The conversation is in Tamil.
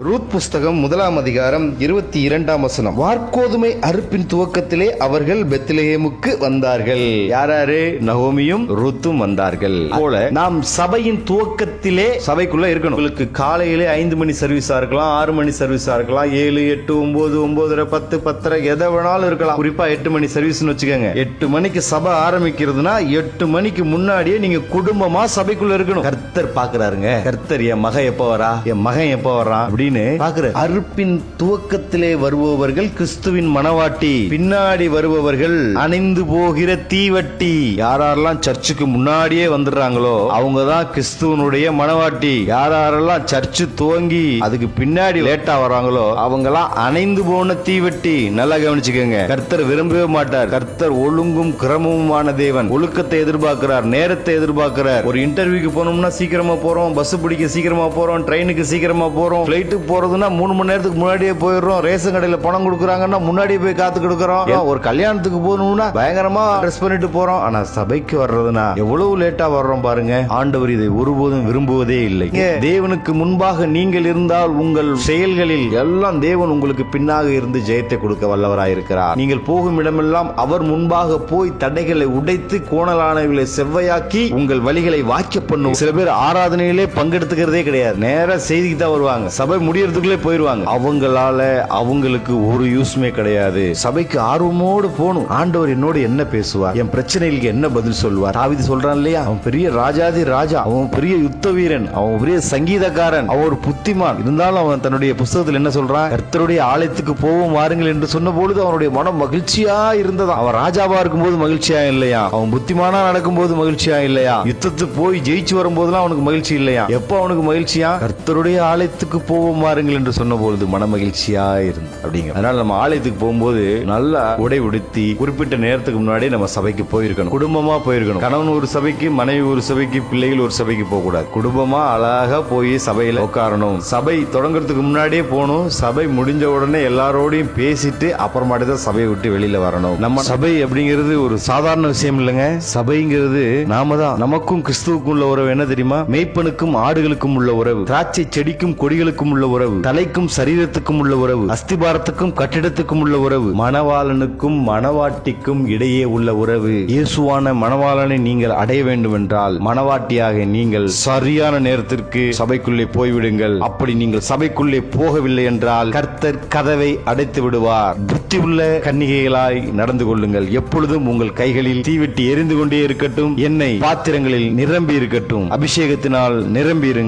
ரூத் புஸ்தகம் முதலாம் அதிகாரம் இருபத்தி இரண்டாம் வசனம். வார்கோதுமை அறுப்பின் துவக்கத்திலே அவர்கள் பெத்லஹேமுக்கு வந்தார்கள். யாராரு? நகோமியும் ரூத்தும் வந்தார்கள். போல நாம் சபையின் துவக்கத்திலே சபைக்குள்ள இருக்கணும். உங்களுக்கு காலையிலே ஐந்து மணி சர்வீஸா இருக்கலாம் ஆறு மணி சர்வீஸா இருக்கலாம் ஏழு எட்டு ஒன்பது ஒன்பதரை பத்து பத்தரை எதை வேணாலும் இருக்கலாம். குறிப்பா எட்டு மணி சர்வீஸ்னு வச்சுக்கோங்க. எட்டு மணிக்கு சபை ஆரம்பிக்கிறதுனா எட்டு மணிக்கு முன்னாடியே நீங்க குடும்பமா சபைக்குள்ள இருக்கணும். கர்த்தர் பாக்குறாருங்க கர்த்தர் என் மகன் எப்ப வரா? என் மகன் எப்ப அப்படின்னு அப்படின்னு பாக்குற அறுப்பின் துவக்கத்திலே வருபவர்கள் கிறிஸ்துவின் மனவாட்டி. பின்னாடி வருபவர்கள் அணைந்து போகிற தீவட்டி. யாரெல்லாம் சர்ச்சுக்கு முன்னாடியே வந்துடுறாங்களோ அவங்க தான் கிறிஸ்துவனுடைய மனவாட்டி. யாரெல்லாம் சர்ச்சு துவங்கி அதுக்கு பின்னாடி லேட்டா வராங்களோ அவங்கெல்லாம் அணைந்து போன தீவட்டி. நல்லா கவனிச்சுக்கோங்க. கர்த்தர் விரும்பவே மாட்டார். கர்த்தர் ஒழுங்கும் கிரமமுமான தேவன். ஒழுக்கத்தை எதிர்பார்க்கிறார். நேரத்தை எதிர்பார்க்கிறார். ஒரு இன்டர்வியூக்கு போனோம்னா சீக்கிரமா போறோம். பஸ் பிடிக்க சீக்கிரமா போறோம். ட்ரெயினுக்கு சீக்கிரமா போறோம். ஃபிளைட்டுக்கு போறதுன்னா மூணு மணி நேரத்துக்கு முன்னாடியே போயிடுறோம். ரேஷன் கடையில பணம் கொடுக்குறாங்கன்னா முன்னாடியே போய் காத்து கொடுக்குறோம். ஒரு கல்யாணத்துக்கு போகணும்னா பயங்கரமா ட்ரெஸ் பண்ணிட்டு போறோம். ஆனா சபைக்கு வர்றதுனா எவ்வளவு லேட்டா வர்றோம் பாருங்க. ஆண்டவர் இதை ஒருபோதும் விரும்புவதே இல்லை. தேவனுக்கு முன்பாக நீங்கள் இருந்தால் உங்கள் செயல்களில் எல்லாம் தேவன் உங்களுக்கு பின்னாக இருந்து ஜெயத்தை கொடுக்க வல்லவராயிருக்கிறார் நீங்கள் போகும் இடமெல்லாம் அவர் முன்பாக போய் தடைகளை உடைத்து கோணலானவைகளை செவ்வையாக்கி உங்கள் வழிகளை வாக்கிய பண்ணும் சில பேர் ஆராதனையிலே பங்கெடுத்துக்கிறதே கிடையாது. நேரா செய்திக்கு தான் வருவாங்க. சபை முடியறதுக்குள்ளே போயிருவாங்க. அவங்களால அவங்களுக்கு ஒரு யூஸ்மே கிடையாது. சபைக்கு ஆர்வமோடு போகணும். ஆண்டவர் என்னோட என்ன பேசுவார்? என் பிரச்சனைகளுக்கு என்ன பதில் சொல்வார் தாவிது சொல்றான் இல்லையா? அவன் பெரிய ராஜாதி ராஜா. அவன் பெரிய யுத்த வீரன். அவன் பெரிய சங்கீதக்காரன். அவன் ஒரு புத்திமான். இருந்தாலும் அவன் தன்னுடைய புஸ்தகத்தில் என்ன சொல்றான் கர்த்தருடைய ஆலயத்துக்கு போவோம் வாருங்கள் என்று சொன்ன பொழுது அவனுடைய மனம் மகிழ்ச்சியா இருந்ததா? அவன் ராஜாவா இருக்கும்போது மகிழ்ச்சியா இல்லையா? அவன் புத்திமானா நடக்கும்போது மகிழ்ச்சியா இல்லையா? யுத்தத்துக்கு போய் ஜெயிச்சு வரும்போதெல்லாம் அவனுக்கு மகிழ்ச்சி இல்லையா? எப்போ அவனுக்கு மகிழ்ச்சியா? கர்த்தருடைய ஆலயத்துக்கு போவோம் வாருங்கள் என்று சொன்ன பொழுது மன மகிழ்ச்சியா இருந்து அப்படிங்க. அதனால நம்ம ஆலயத்துக்கு போகும்போது நல்லா உடை உடுத்தி குறிப்பிட்ட நேரத்துக்கு முன்னாடி நம்ம சபைக்கு போயிருக்கணும். குடும்பமா போயிருக்கணும். கணவன் ஒரு சபைக்கு மனைவி ஒரு சபைக்கு பிள்ளைகள் ஒரு சபைக்கு போக கூடாது குடும்பமா அழகா போய் சபையில உட்காரணும். சபை தொடங்குறதுக்கு முன்னாடியே போகணும். சபை முடிஞ்ச உடனே எல்லாரோடையும் பேசிட்டு அப்புறமாட்டி தான் சபையை விட்டு வெளியில வரணும். நம்ம சபை அப்படிங்கிறது ஒரு சாதாரண விஷயம் இல்லைங்க. சபைங்கிறது நாம தான். நமக்கும் கிறிஸ்துவுக்கும் உள்ள உறவு என்ன தெரியுமா? மேய்ப்பனுக்கும் ஆடுகளுக்கும் உள்ள உறவு. திராட்சை செடிக்கும் கொடிகளுக்கும் உள்ள உறவு. தலைக்கும் சரீரத்துக்கும் உள்ள உறவு. அஸ்திபாரத்துக்கும் கட்டிடத்துக்கும் உள்ள உறவு. மணவாளனுக்கும் மணவாட்டிக்கும் இடையே உள்ள உறவு. இயேசுவான மணவாளனை நீங்கள் அடைய வேண்டும் என்றால் மணவாட்டியாக நீங்கள் சரியான நேரத்திற்கு சபைக்குள்ளே போய்விடுங்கள். அப்படி நீங்கள் சபைக்குள்ளே போகவில்லை என்றால் கர்த்தர் கதவை அடைத்து விடுவார். புத்தி உள்ள கன்னிகைகளாய் நடந்து கொள்ளுங்கள். எப்பொழுதும் உங்கள் கைகளில் தீவெட்டி எரிந்து கொண்டே இருக்கட்டும். எண்ணெய் பாத்திரங்களில் நிரம்பி இருக்கட்டும். அபிஷேகத்தினால் நிரம்பி இருங்கள்